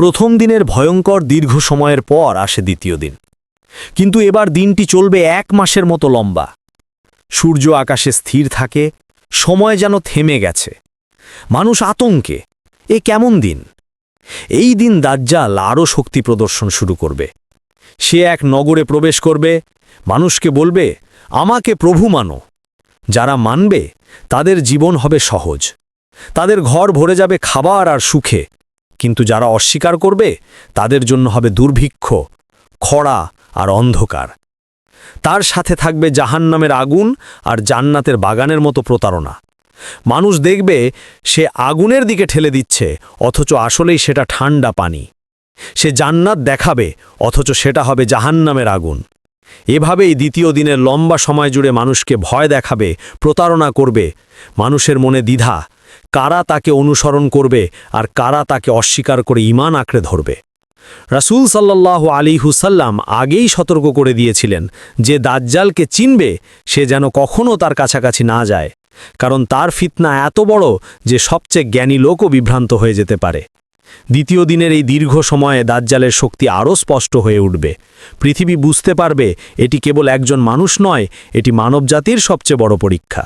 প্রথম দিনের ভয়ঙ্কর দীর্ঘ সময়ের পর আসে দ্বিতীয় দিন। কিন্তু এবার দিনটি চলবে এক মাসের মতো লম্বা। সূর্য আকাশে স্থির থাকে, সময় যেন থেমে গেছে। মানুষ আতঙ্কে, এ কেমন দিন? এই দিন দাজ্জাল আরও শক্তি প্রদর্শন শুরু করবে। সে এক নগরে প্রবেশ করবে, মানুষকে বলবে, আমাকে প্রভু মানো। যারা মানবে, তাদের জীবন হবে সহজ। তাদের ঘর ভরে যাবে খাবার আর সুখে। কিন্তু যারা অস্বীকার করবে, তাদের জন্য হবে দুর্ভিক্ষ, খরা আর অন্ধকার। তার সাথে থাকবে জাহান্নামের আগুন আর জান্নাতের বাগানের মতো প্রতারণা। মানুষ দেখবে সে আগুনের দিকে ঠেলে দিচ্ছে, অথচ আসলেই সেটা ঠান্ডা পানি। সে জান্নাত দেখাবে, অথচ সেটা হবে জাহান্নামের আগুন। এভাবেই দ্বিতীয় দিনের লম্বা সময় জুড়ে মানুষকে ভয় দেখাবে, প্রতারণা করবে, মানুষের মনে দ্বিধা কারা তাকে অনুসরণ করবে আর কারা তাকে অস্বীকার করে ইমান আঁকড়ে ধরবে। রাসূল সাল্লাল্লাহু আলী হুসাল্লাম আগেই সতর্ক করে দিয়েছিলেন যে দাজ্জালকে চিনবে, সে যেন কখনও তার কাছাকাছি না যায়, কারণ তার ফিতনা এত বড় যে সবচেয়ে জ্ঞানী লোকও বিভ্রান্ত হয়ে যেতে পারে। দ্বিতীয় দিনের এই দীর্ঘ সময়ে দাজ্জালের শক্তি আরও স্পষ্ট হয়ে উঠবে। পৃথিবী বুঝতে পারবে, এটি কেবল একজন মানুষ নয়, এটি মানবজাতির সবচেয়ে বড় পরীক্ষা।